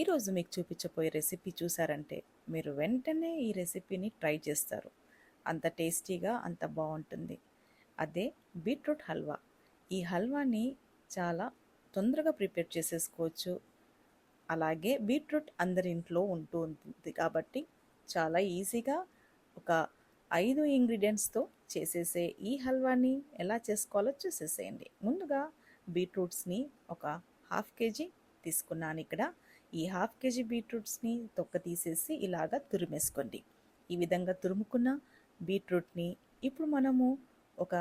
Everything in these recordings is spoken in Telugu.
ఈరోజు మీకు చూపించబోయే రెసిపీ చూసారంటే మీరు వెంటనే ఈ రెసిపీని ట్రై చేస్తారు. అంత టేస్టీగా అంత బాగుంటుంది. అదే బీట్రూట్ హల్వా. ఈ హల్వాని చాలా తొందరగా ప్రిపేర్ చేసేసుకోవచ్చు. అలాగే బీట్రూట్ అందరి ఇంట్లో ఉంటూ ఉంటుంది కాబట్టి చాలా ఈజీగా ఒక ఐదు ఇంగ్రీడియంట్స్తో చేసేసే ఈ హల్వాని ఎలా చేసుకోవాలో చూసేసేయండి. ముందుగా బీట్రూట్స్ని ఒక హాఫ్ కేజీ తీసుకున్నాను ఇక్కడ. ఈ హాఫ్ కేజీ బీట్రూట్స్ని తొక్క తీసేసి ఇలాగా తురిమేసుకోండి. ఈ విధంగా తురుముకున్న బీట్రూట్ని ఇప్పుడు మనము ఒక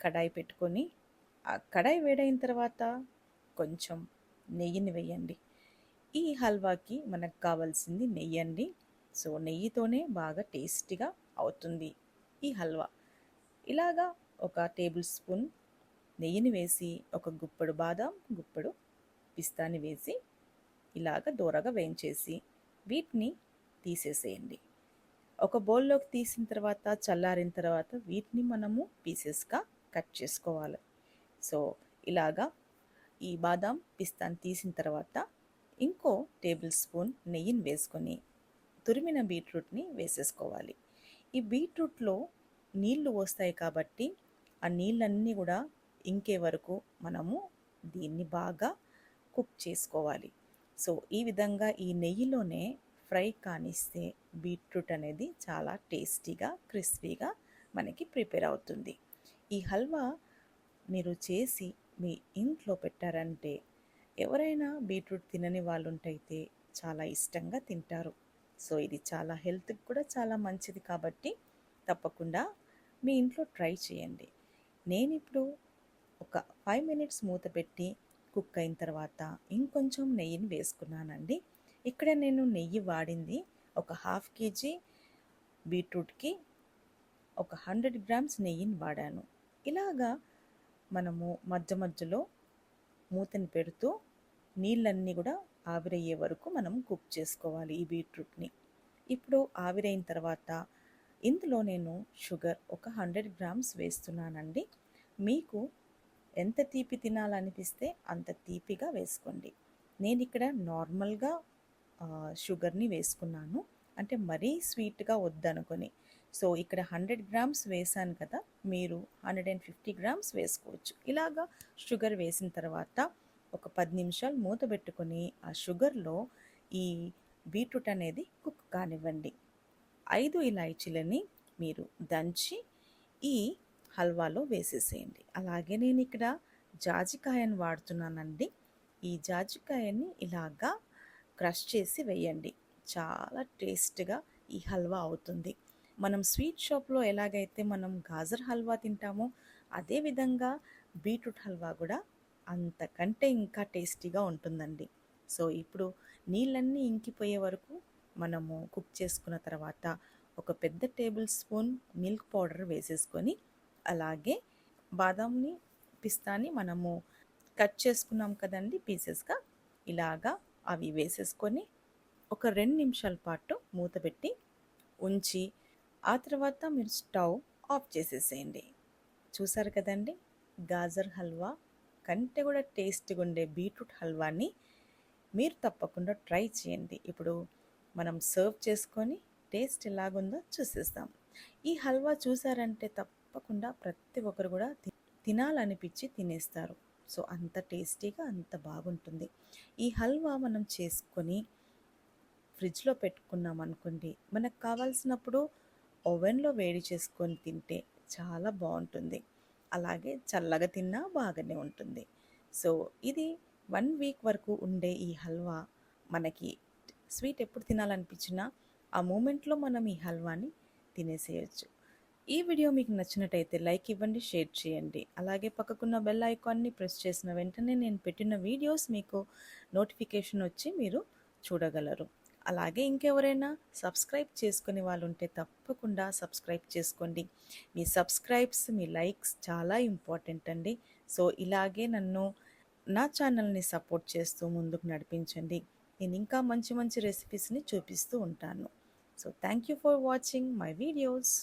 కడాయి పెట్టుకొని ఆ కడాయి వేడైన తర్వాత కొంచెం నెయ్యిని వేయండి. ఈ హల్వాకి మనకు కావాల్సింది నెయ్యి అండి. సో నెయ్యితోనే బాగా టేస్టీగా అవుతుంది ఈ హల్వా. ఇలాగా ఒక టేబుల్ స్పూన్ నెయ్యిని వేసి ఒక గుప్పడు బాదం గుప్పడు పిస్తాని వేసి ఇలాగ దూరగా వేయించేసి వీటిని తీసేసేయండి. ఒక బౌల్లోకి తీసిన తర్వాత చల్లారిన తర్వాత వీటిని మనము పీసెస్గా కట్ చేసుకోవాలి. సో ఇలాగా ఈ బాదాం పిస్తాను తీసిన తర్వాత ఇంకో టేబుల్ స్పూన్ నెయ్యిని వేసుకొని తురిమిన బీట్రూట్ని వేసేసుకోవాలి. ఈ బీట్రూట్లో నీళ్ళు వస్తాయి కాబట్టి ఆ నీళ్ళన్నీ కూడా ఇంకే వరకు మనము దీన్ని బాగా కుక్ చేసుకోవాలి. సో ఈ విధంగా ఈ నెయ్యిలోనే ఫ్రై కానిస్తే బీట్రూట్ అనేది చాలా టేస్టీగా క్రిస్పీగా మనకి ప్రిపేర్ అవుతుంది. ఈ హల్వా మీరు చేసి మీ ఇంట్లో పెట్టారంటే ఎవరైనా బీట్రూట్ తినని వాళ్ళు ఉంటైతే చాలా ఇష్టంగా తింటారు. సో ఇది చాలా హెల్త్కి కూడా చాలా మంచిది కాబట్టి తప్పకుండా మీ ఇంట్లో ట్రై చేయండి. నేను ఇప్పుడు ఒక ఫైవ్ మినిట్స్ మూత పెట్టి కుక్ అయిన తర్వాత ఇంకొంచెం నెయ్యిని వేసుకున్నానండి. ఇక్కడ నేను నెయ్యి వాడింది ఒక హాఫ్ కేజీ బీట్రూట్కి ఒక హండ్రెడ్ గ్రామ్స్ నెయ్యిని వాడాను. ఇలాగా మనము మధ్య మధ్యలో మూతని పెడుతూ నీళ్ళన్నీ కూడా ఆవిరయ్యే వరకు మనం కుక్ చేసుకోవాలి ఈ బీట్రూట్ని. ఇప్పుడు ఆవిరైన తర్వాత ఇందులో నేను షుగర్ ఒక హండ్రెడ్ గ్రామ్స్ వేస్తున్నానండి. మీకు ఎంత తీపి తినాలనిపిస్తే అంత తీపిగా వేసుకోండి. నేను ఇక్కడ నార్మల్గా షుగర్ని వేసుకున్నాను. అంటే మరీ స్వీట్గా వద్దనుకొని. సో ఇక్కడ హండ్రెడ్ గ్రామ్స్ వేసాను కదా మీరు హండ్రెడ్ అండ్ ఫిఫ్టీ గ్రామ్స్ వేసుకోవచ్చు. ఇలాగా షుగర్ వేసిన తర్వాత ఒక పది నిమిషాలు మూత పెట్టుకొని ఆ షుగర్లో ఈ బీట్రూట్ అనేది కుక్ కానివ్వండి. ఐదు ఇలాచీలని మీరు దంచి ఈ హల్వాలో వేసేసేయండి. అలాగే నేను ఇక్కడ జాజికాయని వాడుతున్నానండి. ఈ జాజికాయని ఇలాగా క్రష్ చేసి వేయండి. చాలా టేస్ట్గా ఈ హల్వా అవుతుంది. మనం స్వీట్ షాప్లో ఎలాగైతే మనం గాజర్ హల్వా తింటామో అదేవిధంగా బీట్రూట్ హల్వా కూడా అంతకంటే ఇంకా టేస్టీగా ఉంటుందండి. సో ఇప్పుడు నీళ్ళన్నీ ఇంకిపోయే వరకు మనము కుక్ చేసుకున్న తర్వాత ఒక పెద్ద టేబుల్ స్పూన్ మిల్క్ పౌడర్ వేసేసుకొని అలాగే బాదాంని పిస్తాని మనము కట్ చేసుకున్నాం కదండి పీసెస్గా. ఇలాగా అవి వేసేసుకొని ఒక రెండు నిమిషాల పాటు మూత పెట్టి ఉంచి ఆ తర్వాత మీరు స్టవ్ ఆఫ్ చేసేసేయండి. చూసారు కదండి? గాజర్ హల్వా కంటే కూడా టేస్ట్గా ఉండే బీట్రూట్ హల్వాని మీరు తప్పకుండా ట్రై చేయండి. ఇప్పుడు మనం సర్వ్ చేసుకొని టేస్ట్ ఎలాగుందో చూసేస్తాం ఈ హల్వా చూసారంటే తప్పకుండా ప్రతి ఒక్కరు కూడా తినాలనిపించి తినేస్తారు. సో అంత టేస్టీగా అంత బాగుంటుంది. ఈ హల్వా మనం చేసుకొని ఫ్రిడ్జ్లో పెట్టుకున్నాం అనుకోండి మనకు కావాల్సినప్పుడు ఓవెన్లో వేడి చేసుకొని తింటే చాలా బాగుంటుంది. అలాగే చల్లగా తిన్నా బాగానే ఉంటుంది. సో ఇది వన్ వీక్ వరకు ఉండే ఈ హల్వా మనకి స్వీట్ ఎప్పుడు తినాలనిపించినా ఆ మూమెంట్లో మనం ఈ హల్వాని తినేసేయచ్చు. ఈ వీడియో మీకు నచ్చినట్టయితే లైక్ ఇవ్వండి షేర్ చేయండి. అలాగే పక్కకున్న బెల్ ఐకాన్ని ప్రెస్ చేసిన వెంటనే నేను పెట్టిన వీడియోస్ మీకు నోటిఫికేషన్ వచ్చి మీరు చూడగలరు. అలాగే ఇంకెవరైనా సబ్స్క్రైబ్ చేసుకునే వాళ్ళు ఉంటే తప్పకుండా సబ్స్క్రైబ్ చేసుకోండి. మీ సబ్స్క్రైబ్స్ మీ లైక్స్ చాలా ఇంపార్టెంట్ అండి. సో ఇలాగే నన్ను నా ఛానల్ని సపోర్ట్ చేస్తూ ముందుకు నడిపించండి. నేను ఇంకా మంచి మంచి రెసిపీస్ని చూపిస్తూ ఉంటాను. So thank you for watching my videos